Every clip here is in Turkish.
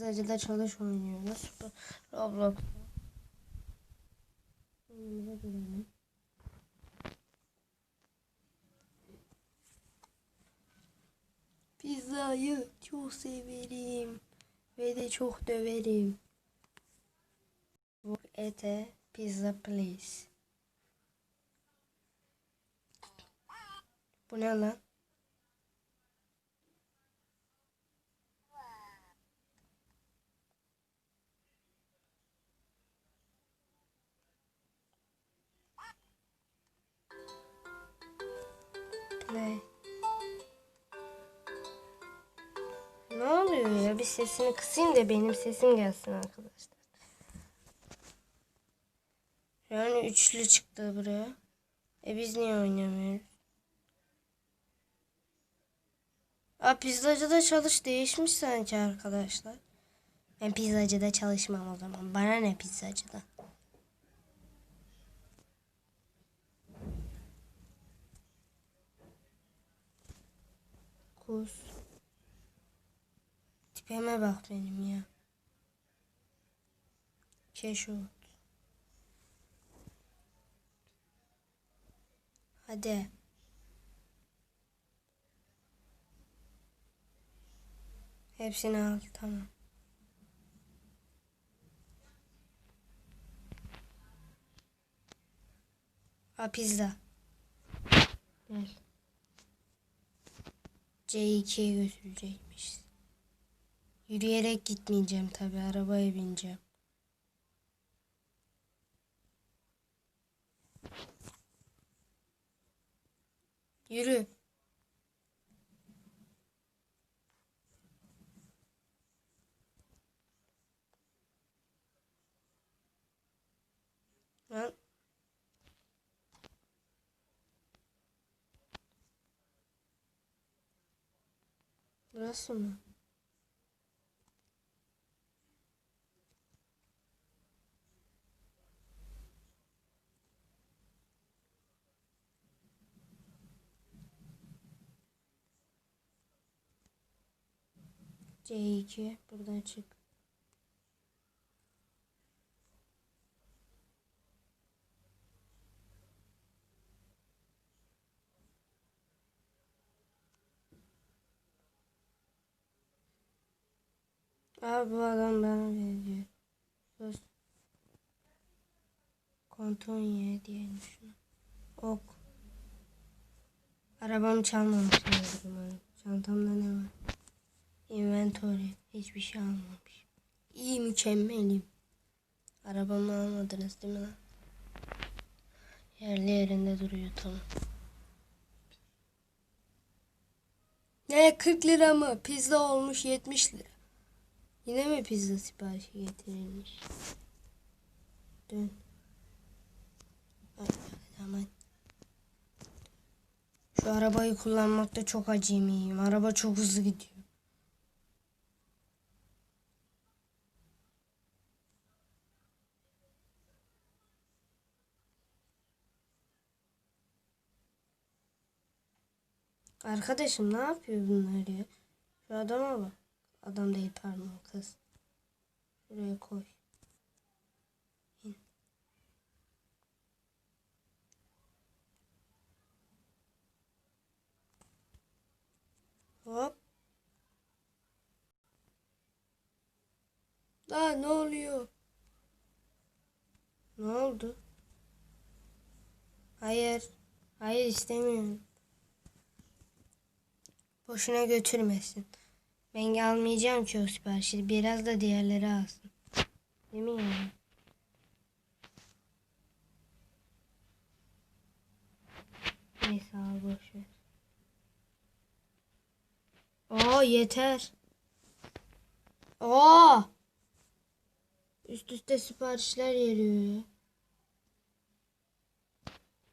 Pizzacıda çalış oynuyoruz. Roblox. Pizzayı çok severim. Ve de çok döverim. Bu ete pizza please. Bu ne lan? Play. Ne oluyor ya? Bir sesini kısayım da benim sesim gelsin arkadaşlar. Yani üçlü çıktı buraya. E biz niye oynamıyoruz? Aa pizzacıda çalış değişmiş sanki arkadaşlar. Ben pizzacıda çalışmam o zaman. Bana ne pizzacıda? Kus. Tipime bak benim ya. Keşut. Hadi. Hepsini al tamam. Ha pizza. Gel. C2'ye götürecekmiş. Yürüyerek gitmeyeceğim tabi arabaya bineceğim. Yürü. Lan. Burası mı? C2 buradan çık. Abi bu adam bana veriyor. Sus. Kontonye diyelim şuna. Ok. Arabamı çalmamışlar umarım. Çantamda ne var? Inventory. Hiçbir şey almamış. İyi mükemmelim. Arabamı almadınız değil mi lan? Yerli yerinde duruyor tamam. Ne 40 lira mı? Pizza olmuş 70 lira. Yine mi pizza siparişi getirilmiş? Dön. Aman. Şu arabayı kullanmakta çok acemiyim. Araba çok hızlı gidiyor. Arkadaşım ne yapıyor bunlar ya? Şu adama bak. Adam değil pardon kız. Şuraya koy. İn. Hop. Aa ne oluyor? Ne oldu? Hayır. Hayır istemiyorum. Boşuna götürmesin. Ben almayacağım o siparişi. Biraz da diğerleri alsın. Değil mi yani? Neyse al boş ver. Oo yeter. Oo. Üst üste siparişler geliyor ya.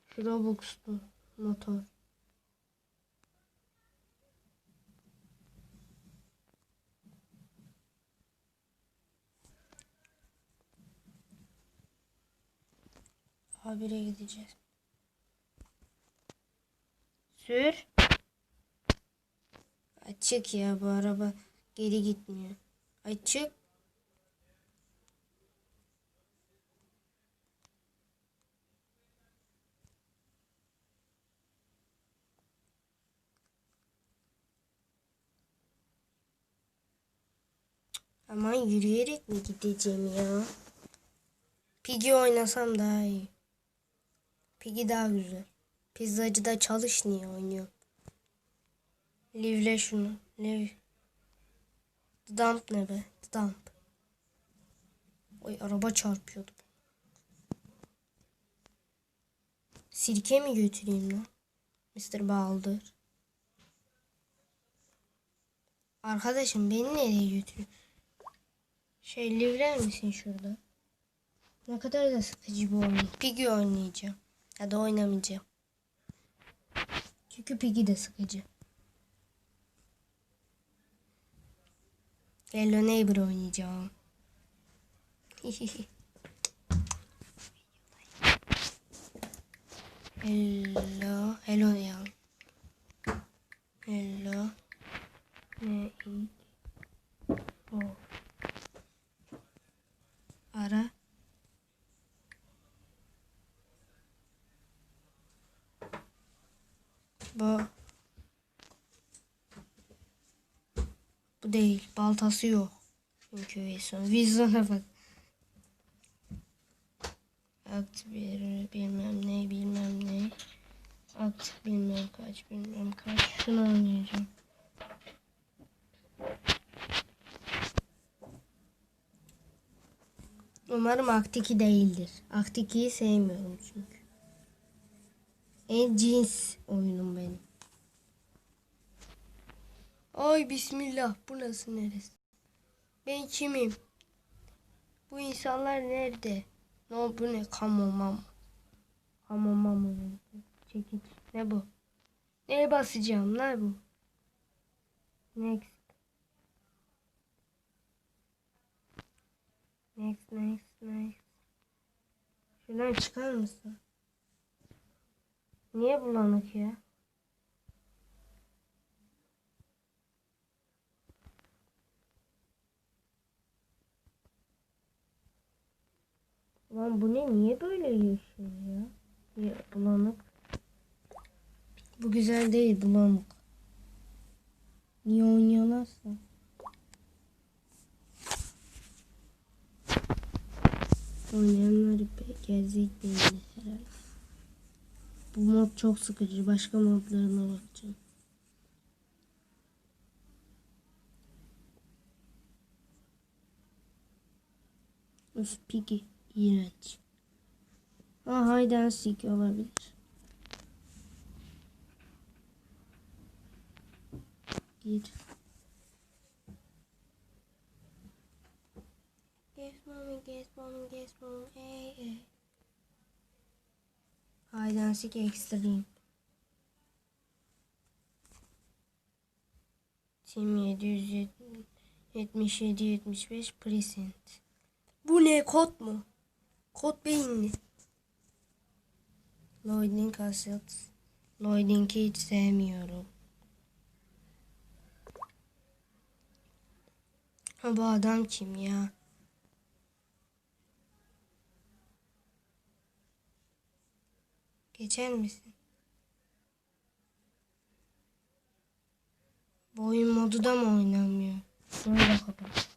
Şu Robux'lu motor. Habire gideceğiz. Sür. Açık ya bu araba geri gitmiyor. Ay çık. Aman yürüyerek mi gideceğim ya? Piggy oynasam daha iyi. Piggy daha güzel. Pizzacıda çalış niye oynuyor? Livle şunu. Liv. Dump ne be? Dump. Oy araba çarpıyordu. Sirke mi götüreyim lan? Mr. Baldır. Arkadaşım beni nereye götürüyor? Şey livler misin şurada? Ne kadar da sıkıcı bu oyun. Piggy oynayacağım. あどういう道よキュキュピギですけじレルネイブローにじゃんヒヒヒエロエロやんエロねいおあら Değil. Baltası yok. Çünkü Wilson. Wilson'a bak. At bir bilmem ne bilmem ne. At bilmem kaç bilmem kaç. Şunu oynayacağım. Umarım Aktiki değildir. Aktiki'yi sevmiyorum çünkü. En cins oyunum benim. Ay bismillah bu nasıl neresi? Ben kimim? Bu insanlar nerede? Ne bu ne? Kamomam. Kamomam. Çekiç. Ne bu? Neye basacağım? Ne bu? Next. Next, next, next. Şuradan çıkar mısın? Niye bulanık ya? Lan bu ne? Niye böyle yeşil ya? ya bulanık. Bu güzel değil bulanık. Niye oynuyorlarsa? Oynayanlar pek gerzek değildir herhalde. Bu mod çok sıkıcı. Başka modlarına bakacağım. Üf Piggy. İğrenç. Ha hide and seek olabilir. Gir. Guess mommy, guess mommy, guess mommy, ey ey. Hide and seek extreme. Team 777 75 present. Bu ne kod mu? Kod beyinli. Lloyd'in kaset. Lloyd'inki hiç sevmiyorum. Ha bu adam kim ya? Geçer misin? Bu oyun modu da mı oynanmıyor? Da kapat.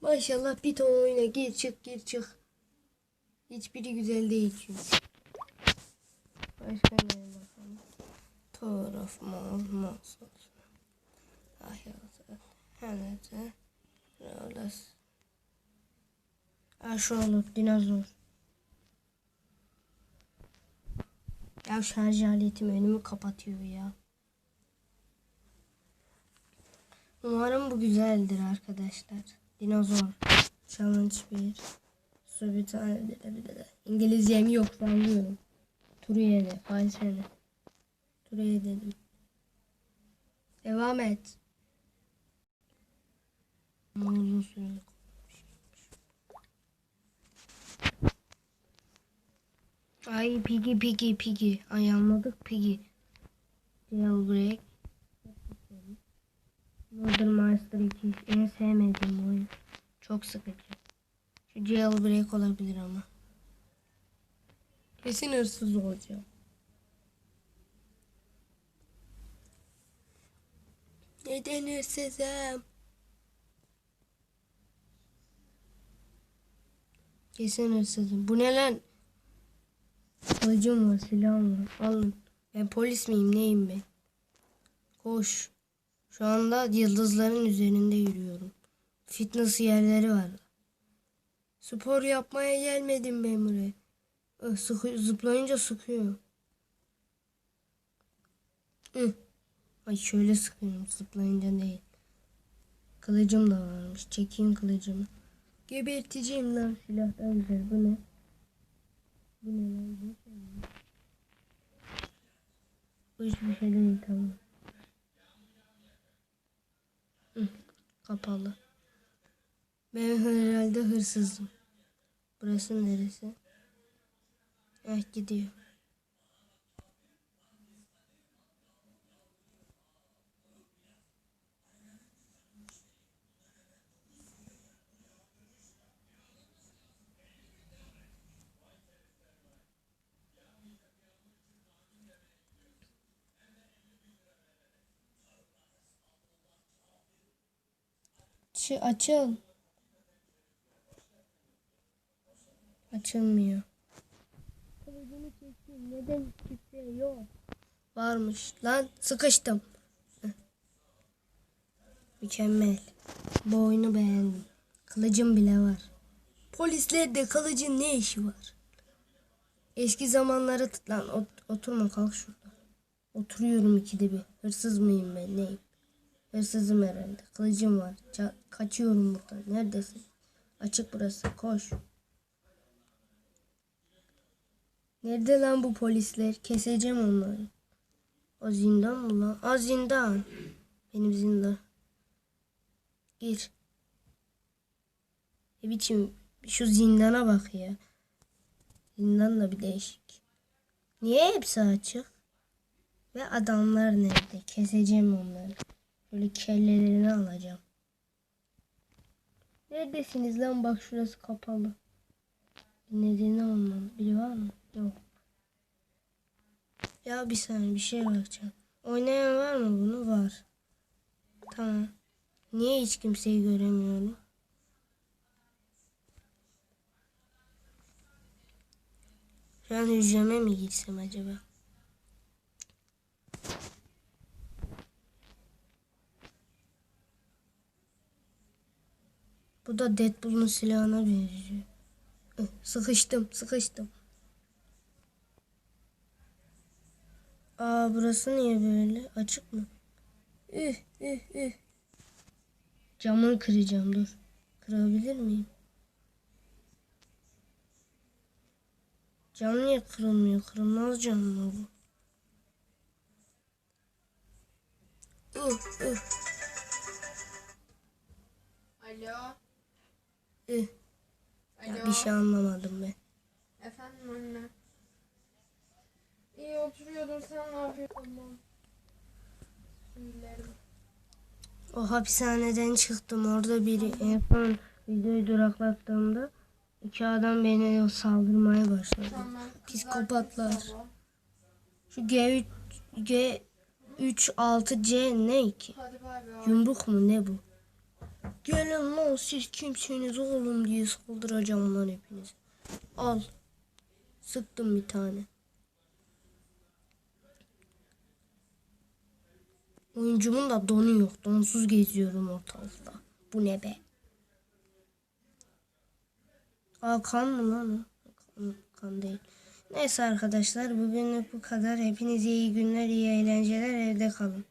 Maşallah bir ton oyuna gir çık gir çık. Hiçbiri güzel değil çünkü. Başka ne bakalım. Of Mall, Mossos. Ahyazı. Hanede. Rolas. Aşağılık Ah, dinozor. Ya şarj aletim önümü kapatıyor ya. Umarım bu güzeldir arkadaşlar. Dinozor. Challenge 1. Su bir tane de bir de. İngilizcem yok sanıyorum. Turiye'de. Faysene. Turiye dedim. Devam et. Uzun süre Ay pigi pigi pigi. Ay anladık pigi. Jailbreak. Murder Master 2 en sevmediğim oyun. Çok sıkıcı. Şu jailbreak olabilir ama. Kesin hırsız olacağım. Neden hırsızım? Kesin hırsızım. Bu ne lan? Kılıcım var, silahım var. Alın. Ben polis miyim, neyim ben? Koş. Şu anda yıldızların üzerinde yürüyorum. Fitness yerleri var. Spor yapmaya gelmedim. Ih, Sıkı, zıplayınca sıkıyor. Ay şöyle sıkıyorum zıplayınca değil. Kılıcım da varmış. Çekeyim kılıcımı. Geberteceğim lan silah da güzel. Bu ne? Bu ne lan? Bu şey mi? Bu hiçbir şey değil tamam. Hı, kapalı. Ben herhalde hırsızım. Burası neresi? Eh gidiyor. Açıl. Açılmıyor. Kılıcını çekeyim. Neden kimse yok? Varmış. Lan sıkıştım. Mükemmel. Bu oyunu beğendim. Kılıcım bile var. Polislerde kılıcın ne işi var? Eski zamanları lan ot- oturma kalk şurada. Oturuyorum ikide bir. Hırsız mıyım ben neyim? Hırsızım herhalde. Kılıcım var. Ça- kaçıyorum buradan. Neredesin? Açık burası. Koş. Nerede lan bu polisler? Keseceğim onları. O zindan mı lan? O zindan. Benim zindan. Gir. Ne biçim şu zindana bak ya. Zindan da bir değişik. Niye hepsi açık? Ve adamlar nerede? Keseceğim onları. Böyle kellelerini alacağım. Neredesiniz lan? Bak şurası kapalı. Nedeni olmam. Biri var mı? Yok. Ya bir saniye bir şey bakacağım. Oynayan var mı bunu? Var. Tamam. Niye hiç kimseyi göremiyorum? Şu an hücreme mi girsem acaba? Bu da Deadpool'un silahına benziyor. Sıkıştım, sıkıştım. Aa burası niye böyle? Açık mı? Üh, üh, üh. Camını kıracağım dur. Kırabilir miyim? Cam niye kırılmıyor? Kırılmaz cam mı bu? Üh, üh, Alo. üh. Alo. Ya bir şey anlamadım ben. Efendim anne. İyi oturuyordum sen ne yapıyorsun? Tamam. O hapishaneden çıktım. Orada biri en son videoyu duraklattığımda iki adam beni saldırmaya başladı. Tamam. Psikopatlar. Şu G3 G3 6C ne ki? Yumruk mu ne bu? Gelin lan siz kimsiniz oğlum diye saldıracağım lan hepiniz. Al. Sıktım bir tane. Oyuncumun da donu yok. Donsuz geziyorum ortalıkta. Bu ne be? Aa kan mı lan o? Kan, kan değil. Neyse arkadaşlar bugünlük bu kadar. Hepinize iyi günler, iyi eğlenceler. Evde kalın.